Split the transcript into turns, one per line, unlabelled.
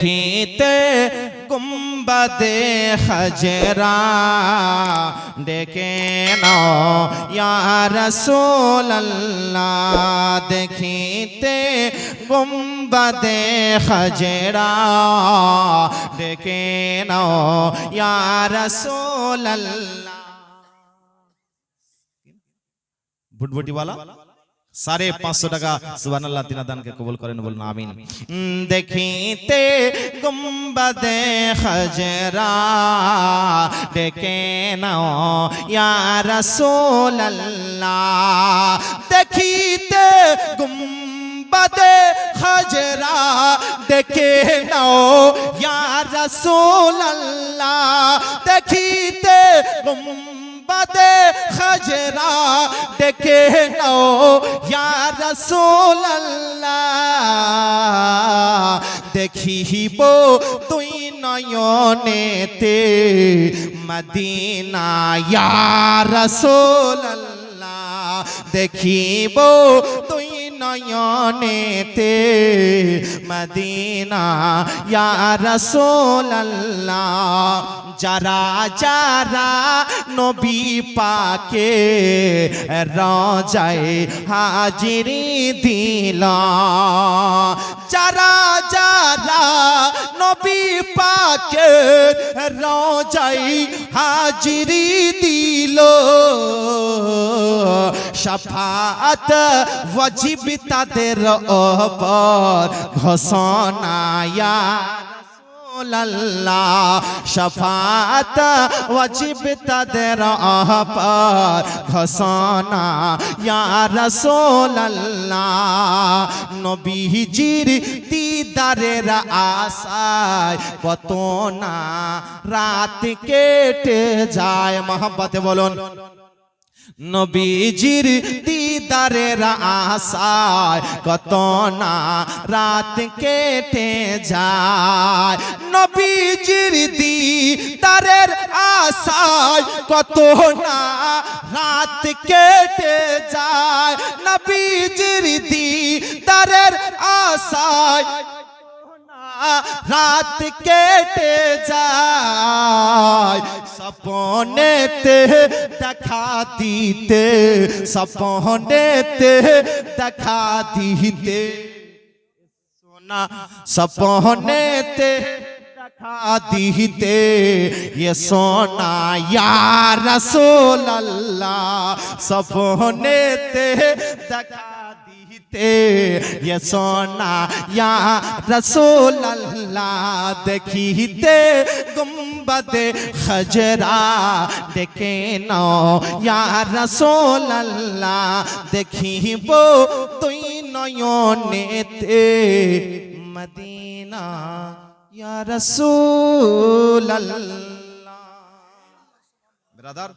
দেখিতে গুম্বাদে হজরা ডেকে নাও রাসূলুল্লাহ দেখিতে গুম্বাদে হজরা ডেকে ইয়া ভুটভুটিওয়ালা সাড়ে পাঁচশো টাকা সুবান আল্লাহ তিনা দানকে কবুল করেন বলুন আমিন। দেখিতে গুম্বাদে হজরা ডেকে নাও ইয়া রাসূলুল্লাহ। দেখিতে গুম্বাদে হজরা ডেকে নাও ইয়া রাসূলুল্লাহ। দেখিতে গুম্বাদে খজরা ডেকে নাও ইয়া রাসূলুল্লাহ দেখিব তুই নয়নেতে মদিনা ইয়া রাসূলুল্লাহ দেখিব تے مدینہ، یا رسول اللہ، جرا جرا نبی پاکے رو جائے حاضری دلا۔ جرا جرا نبی پاکے رو جائے حاضری دلو সাফাত ওয়াজিব তাদের ওপর ঘোষণায়া রাসূলুল্লাহ। শফাত ওয়াজিব তাদের অপর ঘোষণা ইয়া রাসূলুল্লাহ। নবীজির দিদারের আশায় কত না রাত কেটে যায়। মহব্বতে বলুন। নবীজির দিদারের আশায় কত না রাত কেটে যায়। নবীজির দিদারের আশায় কত না রাত কেটে যায়। নবীজির দিদারের আশায় রাত কেটে যায়। সপনেতে دکھا دیتے سپوں دیتے دکھا دیتے سونا سپوں دیتے دکھا دیتے یہ یا رسول اللہ سپوں دکھا دیتے سونا یا رسول لا دکھیتے گمبد خجرا دیکھے نو یا رسول اللہ دیکھی وہ تینوں نے تے مدینہ، یا رسول اللہ۔ برادر